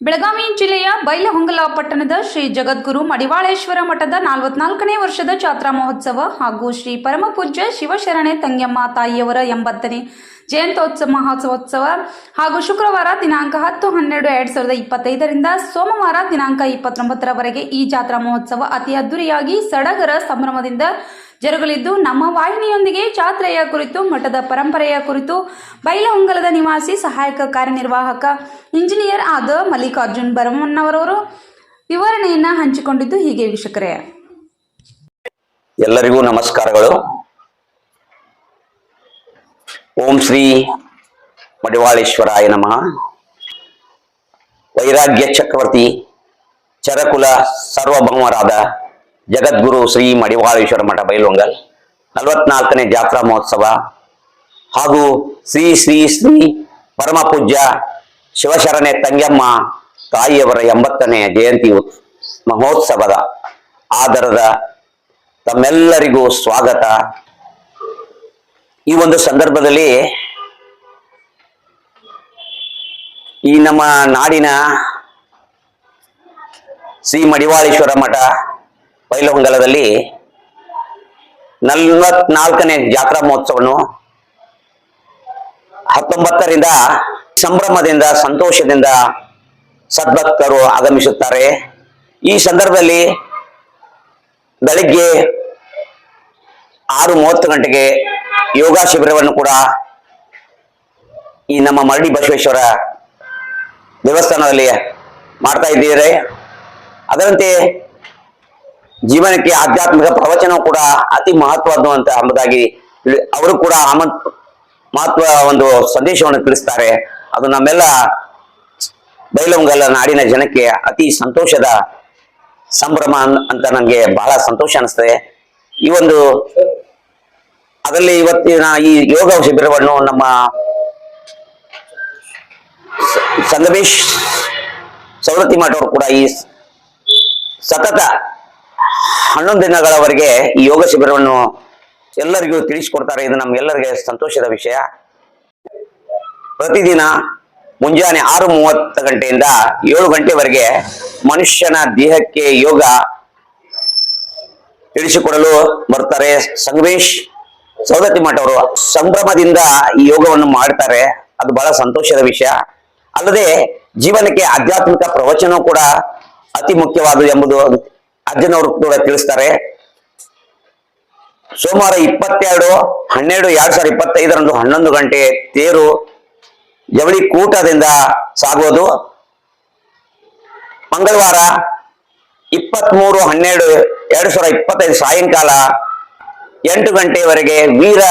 ಬೆಳಗಾವಿ ಜಿಲ್ಲೆಯ ಬೈಲಹೊಂಗಲ ಪಟ್ಟಣದ ಶ್ರೀ ಜಗದ್ಗುರು ಮಡಿವಾಳೇಶ್ವರ ಮಠದ ನಲವತ್ನಾಲ್ಕನೇ ವರ್ಷದ ಜಾತ್ರಾ ಮಹೋತ್ಸವ ಹಾಗೂ ಶ್ರೀ ಪರಮಪೂಜ್ಯ ಶಿವಶರಣೆ ತಂಗ್ಯಮ್ಮ ತಾಯಿಯವರ ಎಂಬತ್ತನೇ ಜಯಂತ್ಯೋತ್ಸವ ಮಹೋತ್ಸವೋತ್ಸವ ಹಾಗೂ ಶುಕ್ರವಾರ ದಿನಾಂಕ ಹತ್ತು ಹನ್ನೆರಡು ಎರಡು ಸಾವಿರದ ಇಪ್ಪತ್ತೈದರಿಂದ ಸೋಮವಾರ ದಿನಾಂಕ ಇಪ್ಪತ್ತೊಂಬತ್ತರವರೆಗೆ ಈ ಜಾತ್ರಾ ಮಹೋತ್ಸವ ಅತಿ ಅದ್ದೂರಿಯಾಗಿ ಸಡಗರ ಸಂಭ್ರಮದಿಂದ ಜರುಗಲಿದ್ದು, ನಮ್ಮ ವಾಹಿನಿಯೊಂದಿಗೆ ಜಾತ್ರೆಯ ಕುರಿತು, ಮಠದ ಪರಂಪರೆಯ ಕುರಿತು ಬೈಲಹೊಂಗಲದ ನಿವಾಸಿ, ಸಹಾಯಕ ಕಾರ್ಯನಿರ್ವಾಹಕ ಇಂಜಿನಿಯರ್ ಆದ ಮಲ್ಲಿಕಾರ್ಜುನ್ ಬರಮಣ್ಣವರವರು ವಿವರಣೆಯನ್ನ ಹಂಚಿಕೊಂಡಿದ್ದು ಹೀಗೆ ವೀಕ್ಷಕರೇ. ಎಲ್ಲರಿಗೂ ನಮಸ್ಕಾರಗಳು. ಓಂ ಶ್ರೀ ಮಡಿವಾಳೇಶ್ವರಾಯ ನಮಃ. ವೈರಾಗ್ಯ ಚಕ್ರವರ್ತಿ ಚರಕುಲ ಸಾರ್ವಭೌಮರಾದ ಜಗದ್ಗುರು ಶ್ರೀ ಮಡಿವಾಳೇಶ್ವರ ಮಠ ಬೈಲೊಂಗಲ್. ನಲವತ್ನಾಲ್ಕನೇ ಜಾತ್ರಾ ಮಹೋತ್ಸವ. ಹಾಗೂ ಶ್ರೀ ಶ್ರೀ ಶ್ರೀ ಪರಮ ಪೂಜ್ಯ ಶಿವಶರಣೆ ತಂಗಮ್ಮ ತಾಯಿಯವರ ಎಂಬತ್ತನೇ ಜಯಂತಿ ಮಹೋತ್ಸವದ ಆಧಾರದ ತಮ್ಮೆಲ್ಲರಿಗೂ ಸ್ವಾಗತ. ಈ ಒಂದು ಸಂದರ್ಭದಲ್ಲಿ ಈ ನಮ್ಮ ನಾಡಿನ ಶ್ರೀ ಮಡಿವಾಳೇಶ್ವರ ಮಠ ಬೈಲಹೊಂಗಲದಲ್ಲಿ ನಲ್ವತ್ನಾಲ್ಕನೇ ಜಾತ್ರಾ ಮಹೋತ್ಸವವನ್ನು ಹತ್ತೊಂಬತ್ತರಿಂದ ಸಂಭ್ರಮದಿಂದ, ಸಂತೋಷದಿಂದ ಸದ್ಭಕ್ತರು ಆಗಮಿಸುತ್ತಾರೆ. ಈ ಸಂದರ್ಭದಲ್ಲಿ ಬೆಳಿಗ್ಗೆ ಆರು ಮೂವತ್ತು ಗಂಟೆಗೆ ಯೋಗ ಶಿಬಿರವನ್ನು ಕೂಡ ಈ ನಮ್ಮ ಮರಡಿ ಬಸವೇಶ್ವರ ದೇವಸ್ಥಾನದಲ್ಲಿ ಮಾಡ್ತಾ ಇದ್ದೀರಿ. ಅದರಂತೆ ಜೀವನಕ್ಕೆ ಆಧ್ಯಾತ್ಮಿಕ ಪ್ರವಚನ ಕೂಡ ಅತಿ ಮಹತ್ವವಾದಂತ ಎಂಬುದಾಗಿ ಅಂಬುದಾಗಿ ಅವರು ಕೂಡ ಆಮ- ಮಹತ್ವ ಒಂದು ಸಂದೇಶವನ್ನು ತಿಳಿಸ್ತಾರೆ. ಅದು ನಮ್ಮೆಲ್ಲ ಬೈಲಂಗಲ್ಲ ನಾಡಿನ ಜನಕ್ಕೆ ಅತಿ ಸಂತೋಷದ ಸಂಭ್ರಮ ಅಂತ ನನಗೆ ಬಹಳ ಸಂತೋಷ ಅನಿಸ್ತದೆ. ಈ ಒಂದು ಅದರಲ್ಲಿ ಇವತ್ತಿನ ಈ ಯೋಗ ಶಿಬಿರವನ್ನು ನಮ್ಮ ಸಂಗಮೇಶ್ ಸವಲತ್ತಿ ಮಾಡೋರು ಕೂಡ ಈ ಸತತ ಹನ್ನೊಂದು ದಿನಗಳವರೆಗೆ ಈ ಯೋಗ ಶಿಬಿರವನ್ನು ಎಲ್ಲರಿಗೂ ತಿಳಿಸಿಕೊಡ್ತಾರೆ. ಇದು ನಮ್ಗೆಲ್ಲರಿಗೆ ಸಂತೋಷದ ವಿಷಯ. ಪ್ರತಿದಿನ ಮುಂಜಾನೆ ಆರು ಮೂವತ್ತು ಗಂಟೆಯಿಂದ ಏಳು ಗಂಟೆವರೆಗೆ ಮನುಷ್ಯನ ದೇಹಕ್ಕೆ ಯೋಗ ತಿಳಿಸಿಕೊಡಲು ಬರ್ತಾರೆ. ಸಂಗಮೇಶ್ ಸೌದತ್ತಿ ಮಠ ಅವರು ಸಂಭ್ರಮದಿಂದ ಈ ಯೋಗವನ್ನು ಮಾಡ್ತಾರೆ. ಅದು ಬಹಳ ಸಂತೋಷದ ವಿಷಯ. ಅಲ್ಲದೆ ಜೀವನಕ್ಕೆ ಆಧ್ಯಾತ್ಮಿಕ ಪ್ರವಚನ ಕೂಡ ಅತಿ ಮುಖ್ಯವಾದುದು ಎಂಬುದು ಅಜ್ಜನವರು ಕೂಡ ತಿಳಿಸ್ತಾರೆ. ಸೋಮವಾರ ಇಪ್ಪತ್ತೆರಡು, ಹನ್ನೆರಡು, ಎರಡ್ ಸಾವಿರದ ಇಪ್ಪತ್ತೈದರಂದು ಹನ್ನೊಂದು ಗಂಟೆ ತೇರು ಜವಳಿ ಕೂಟದಿಂದ ಸಾಗೋದು. ಮಂಗಳವಾರ ಇಪ್ಪತ್ಮೂರು, ಹನ್ನೆರಡು, ಎರಡ್ ಸಾವಿರದ ಇಪ್ಪತ್ತೈದು ಸಾಯಂಕಾಲ ಎಂಟು ಗಂಟೆವರೆಗೆ ವೀರ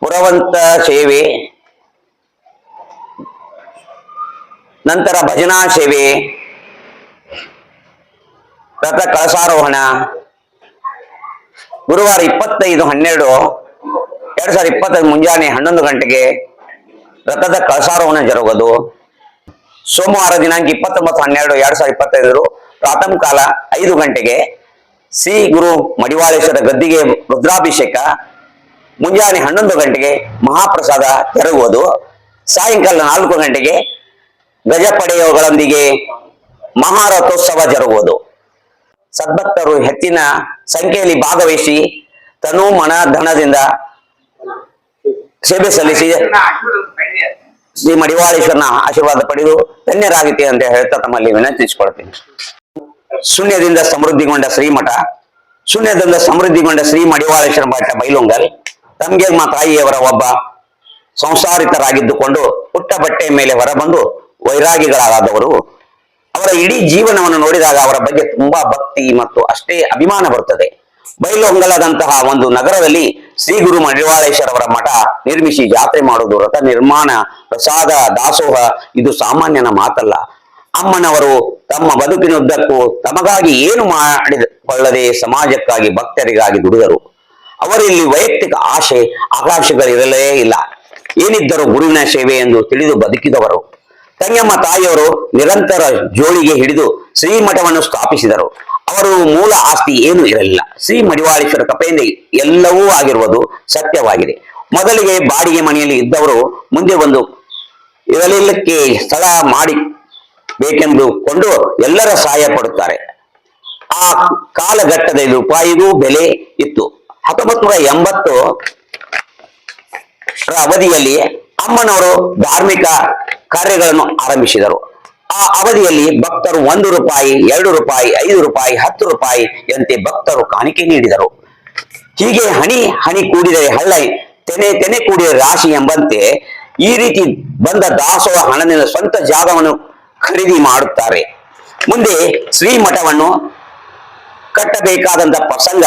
ಪುರವಂತ ಸೇವೆ. ನಂತರ ಭಜನಾ ಸೇವೆ. ರಥ ಕಳಸಾರೋಹಣ. ಗುರುವಾರ ಇಪ್ಪತ್ತೈದು ಹನ್ನೆರಡು, ಎರಡ್ ಸಾವಿರದ ಇಪ್ಪತ್ತೈದು ಮುಂಜಾನೆ ಹನ್ನೊಂದು ಗಂಟೆಗೆ ರಥದ ಕಳಸಾರೋಹಣ ಜರುಗೋದು. ಸೋಮವಾರ ದಿನಾಂಕ ಇಪ್ಪತ್ತೊಂಬತ್ತು ಹನ್ನೆರಡು, ಎರಡ್ ಸಾವಿರದ ಇಪ್ಪತ್ತೈದರು ಪ್ರಾಥಮಿಕ ಕಾಲ ಐದು ಗಂಟೆಗೆ ಶ್ರೀ ಗುರು ಮಡಿವಾಳೇಶ್ವರ ಗದ್ದಿಗೆ ರುದ್ರಾಭಿಷೇಕ, ಮುಂಜಾನೆ ಹನ್ನೊಂದು ಗಂಟೆಗೆ ಮಹಾಪ್ರಸಾದ ಜರುಗುವುದು ಸಾಯಂಕಾಲ ನಾಲ್ಕು ಗಂಟೆಗೆ ಗಜಪಡೆಗಳೊಂದಿಗೆ ಮಹಾರಥೋತ್ಸವ ಜರುಗುವುದು ಸದ್ಭಕ್ತರು ಹೆಚ್ಚಿನ ಸಂಖ್ಯೆಯಲ್ಲಿ ಭಾಗವಹಿಸಿ ತನು ಮನ ಧನದಿಂದ ಸೇವೆ ಸಲ್ಲಿಸಿ ಶ್ರೀ ಮಡಿವಾಳೇಶ್ವರನ ಆಶೀರ್ವಾದ ಪಡೆದು ಧನ್ಯರಾಗಿತಿ ಅಂತ ಹೇಳ್ತಾ ತಮ್ಮಲ್ಲಿ ವಿನಂತಿಸಿಕೊಳ್ತೀನಿ. ಶೂನ್ಯದಿಂದ ಸಮೃದ್ಧಿಗೊಂಡ ಶ್ರೀಮಠ, ಶೂನ್ಯದಿಂದ ಸಮೃದ್ಧಿಗೊಂಡ ಶ್ರೀ ಮಡಿವಾಳೇಶ್ವರ ಮಠ ಬೈಲುಂಗಲ್, ತಮ್ಗೆ ಮಾ ತಾಯಿಯವರ ಒಬ್ಬ ಸಂಸಾರಿತರಾಗಿದ್ದುಕೊಂಡು ಪುಟ್ಟ ಬಟ್ಟೆಯ ಮೇಲೆ ಹೊರಬಂದು ವೈರಾಗಿಗಳಾದವರು ಅವರ ಇಡೀ ಜೀವನವನ್ನು ನೋಡಿದಾಗ ಅವರ ಬಗ್ಗೆ ತುಂಬಾ ಭಕ್ತಿ ಮತ್ತು ಅಷ್ಟೇ ಅಭಿಮಾನ ಬರುತ್ತದೆ. ಬೈಲೊಂಗಲದಂತಹ ಒಂದು ನಗರದಲ್ಲಿ ಶ್ರೀ ಗುರು ಮಡಿವಾಳೇಶ್ವರವರ ಮಠ ನಿರ್ಮಿಸಿ ಜಾತ್ರೆ ಮಾಡುವುದು ರಥ ನಿರ್ಮಾಣ ಪ್ರಸಾದ ದಾಸೋಹ ಇದು ಸಾಮಾನ್ಯನ ಮಾತಲ್ಲ. ಅಮ್ಮನವರು ತಮ್ಮ ಬದುಕಿನುದ್ದಕ್ಕೂ ತಮಗಾಗಿ ಏನು ಮಾಡಿಕೊಳ್ಳದೆ ಸಮಾಜಕ್ಕಾಗಿ ಭಕ್ತರಿಗಾಗಿ ದುಡಿದರು. ಅವರಲ್ಲಿ ವೈಯಕ್ತಿಕ ಆಶೆ ಆಕಾಂಕ್ಷೆಗಳಿರಲೇ ಇಲ್ಲ. ಏನಿದ್ದರೂ ಗುರುವಿನ ಸೇವೆ ಎಂದು ತಿಳಿದು ಬದುಕಿದವರು. ತಂಗಮ್ಮ ತಾಯಿಯವರು ನಿರಂತರ ಜೋಳಿಗೆ ಹಿಡಿದು ಶ್ರೀಮಠವನ್ನು ಸ್ಥಾಪಿಸಿದರು. ಅವರು ಮೂಲ ಆಸ್ತಿ ಏನು ಇರಲಿಲ್ಲ. ಶ್ರೀ ಮಡಿವಾಳೇಶ್ವರ ಕಪೆಯಿಂದ ಎಲ್ಲವೂ ಆಗಿರುವುದು ಸತ್ಯವಾಗಿದೆ. ಮೊದಲಿಗೆ ಬಾಡಿಗೆ ಮನೆಯಲ್ಲಿ ಇದ್ದವರು ಮುಂದೆ ಒಂದು ಇರಲಿಲ್ಲಕ್ಕೆ ಸ್ಥಳ ಮಾಡಿ ಬೇಕೆಂದುಕೊಂಡು ಎಲ್ಲರ ಸಹಾಯ ಪಡುತ್ತಾರೆ. ಆ ಕಾಲಘಟ್ಟದಲ್ಲಿ ರೂಪಾಯಿಗೂ ಬೆಲೆ ಇತ್ತು. ಹತ್ತೊಂಬತ್ತು ನೂರ ಎಂಬತ್ತು ಅವಧಿಯಲ್ಲಿ ಅಮ್ಮನವರು ಧಾರ್ಮಿಕ ಕಾರ್ಯಗಳನ್ನು ಆರಂಭಿಸಿದರು. ಆ ಅವಧಿಯಲ್ಲಿ ಭಕ್ತರು ಒಂದು ರೂಪಾಯಿ, ಎರಡು ರೂಪಾಯಿ, ಐದು ರೂಪಾಯಿ, ಹತ್ತು ರೂಪಾಯಿ ಎಂತೆ ಭಕ್ತರು ಕಾಣಿಕೆ ನೀಡಿದರು. ಹೀಗೆ ಹಣಿ ಹಣಿ ಕೂಡಿದರೆ ಹಳ್ಳ, ತೆನೆ ತೆನೆ ಕೂಡಿದ ರಾಶಿ ಎಂಬಂತೆ ಈ ರೀತಿ ಬಂದ ದಾಸೋಹ ಹಣದಿಂದ ಸ್ವಂತ ಜಾಗವನ್ನು ಖರೀದಿ ಮಾಡುತ್ತಾರೆ. ಮುಂದೆ ಶ್ರೀ ಮಠವನ್ನು ಕಟ್ಟಬೇಕಾದಂತ ಪ್ರಸಂಗ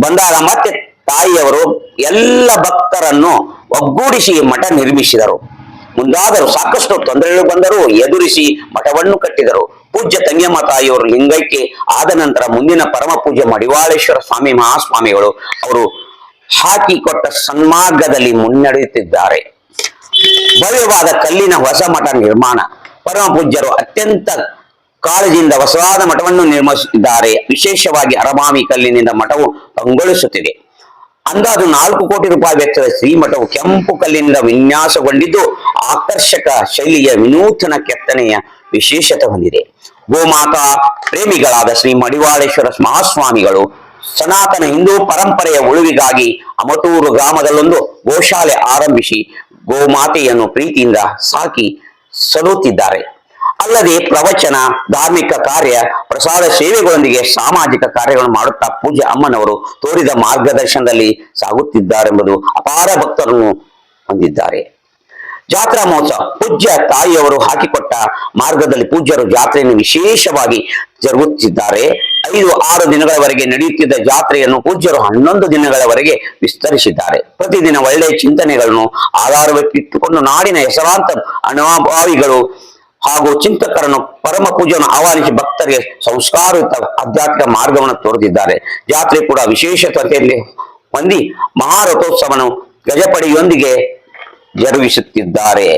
ಬಂದಾಗ ಮತ್ತೆ ತಾಯಿಯವರು ಎಲ್ಲ ಭಕ್ತರನ್ನು ಒಗ್ಗೂಡಿಸಿ ಮಠ ನಿರ್ಮಿಸಿದರು. ಮುಂದಾದರೂ ಸಾಕಷ್ಟು ತೊಂದರೆಗಳು ಬಂದರೂ ಎದುರಿಸಿ ಮಠವನ್ನು ಕಟ್ಟಿದರು. ಪೂಜ್ಯ ತಂಗ್ಯಮ್ಮ ತಾಯಿಯವರು ಲಿಂಗೈಕ್ಯ ಆದ ನಂತರ ಮುಂದಿನ ಪರಮ ಪೂಜ್ಯ ಮಡಿವಾಳೇಶ್ವರ ಸ್ವಾಮಿ ಮಹಾಸ್ವಾಮಿಗಳು ಅವರು ಹಾಕಿಕೊಟ್ಟ ಸನ್ಮಾರ್ಗದಲ್ಲಿ ಮುನ್ನಡೆಯುತ್ತಿದ್ದಾರೆ. ಭವ್ಯವಾದ ಕಲ್ಲಿನ ಹೊಸ ಮಠ ನಿರ್ಮಾಣ. ಪರಮ ಪೂಜ್ಯರು ಅತ್ಯಂತ ಕಾಳಜಿಯಿಂದ ಹೊಸದಾದ ಮಠವನ್ನು ನಿರ್ಮಿಸಿದ್ದಾರೆ. ವಿಶೇಷವಾಗಿ ಅರಮಾಮಿ ಕಲ್ಲಿನಿಂದ ಮಠವು ಕಂಗೊಳಿಸುತ್ತಿದೆ. ಅಂದಾಜು ನಾಲ್ಕು ಕೋಟಿ ರೂಪಾಯಿ ವೆಚ್ಚದ ಶ್ರೀಮಠವು ಕೆಂಪು ಕಲ್ಲಿನಿಂದ ವಿನ್ಯಾಸಗೊಂಡಿದ್ದು ಆಕರ್ಷಕ ಶೈಲಿಯ ವಿನೂತನ ಕೆತ್ತನೆಯ ವಿಶೇಷತೆ ಹೊಂದಿದೆ. ಗೋಮಾತಾ ಪ್ರೇಮಿಗಳಾದ ಶ್ರೀ ಮಡಿವಾಳೇಶ್ವರ ಮಹಾಸ್ವಾಮಿಗಳು ಸನಾತನ ಹಿಂದೂ ಪರಂಪರೆಯ ಉಳುವಿಗಾಗಿ ಅಮಟೂರು ಗ್ರಾಮದಲ್ಲೊಂದು ಗೋಶಾಲೆ ಆರಂಭಿಸಿ ಗೋಮಾತೆಯನ್ನು ಪ್ರೀತಿಯಿಂದ ಸಾಕಿ ಸಲುತ್ತಿದ್ದಾರೆ ಅಲ್ಲದೆ ಪ್ರವಚನ, ಧಾರ್ಮಿಕ ಕಾರ್ಯ, ಪ್ರಸಾದ ಸೇವೆಗಳೊಂದಿಗೆ ಸಾಮಾಜಿಕ ಕಾರ್ಯಗಳನ್ನು ಮಾಡುತ್ತಾ ಪೂಜೆ ಅಮ್ಮನವರು ತೋರಿದ ಮಾರ್ಗದರ್ಶನದಲ್ಲಿ ಸಾಗುತ್ತಿದ್ದಾರೆಂಬುದು ಅಪಾರ ಭಕ್ತರನ್ನು ಹೊಂದಿದ್ದಾರೆ. ಜಾತ್ರಾ ಮಹೋತ್ಸವ, ಪೂಜ್ಯ ತಾಯಿಯವರು ಹಾಕಿಕೊಟ್ಟ ಮಾರ್ಗದಲ್ಲಿ ಪೂಜ್ಯರು ಜಾತ್ರೆಯನ್ನು ವಿಶೇಷವಾಗಿ ಜರುಗುತ್ತಿದ್ದಾರೆ. ಐದು, ಆರು ದಿನಗಳವರೆಗೆ ನಡೆಯುತ್ತಿದ್ದ ಜಾತ್ರೆಯನ್ನು ಪೂಜ್ಯರು ಹನ್ನೊಂದು ದಿನಗಳವರೆಗೆ ವಿಸ್ತರಿಸಿದ್ದಾರೆ. ಪ್ರತಿದಿನ ಒಳ್ಳೆಯ ಚಿಂತನೆಗಳನ್ನು ಆಧಾರವಿಟ್ಟುಕೊಂಡು ನಾಡಿನ ಹೆಸರಾಂತ ಅನುಭಾವಿಗಳು ಹಾಗೂ ಚಿಂತಕರನ್ನು ಪರಮ ಪೂಜೆಯನ್ನು ಆಹ್ವಾನಿಸಿ ಭಕ್ತರಿಗೆ ಸಂಸ್ಕಾರಯುತ ಆಧ್ಯಾತ್ಮಿಕ ಮಾರ್ಗವನ್ನು ತೋರುತ್ತಿದ್ದಾರೆ ಜಾತ್ರೆ ಕೂಡ ವಿಶೇಷತೆಯಲ್ಲಿ ಹೊಂದಿ ಮಹಾರಥೋತ್ಸವವನ್ನು ಗಜಪಡೆಯೊಂದಿಗೆ ಜರುಗಿಸುತ್ತಿದ್ದಾರೆ.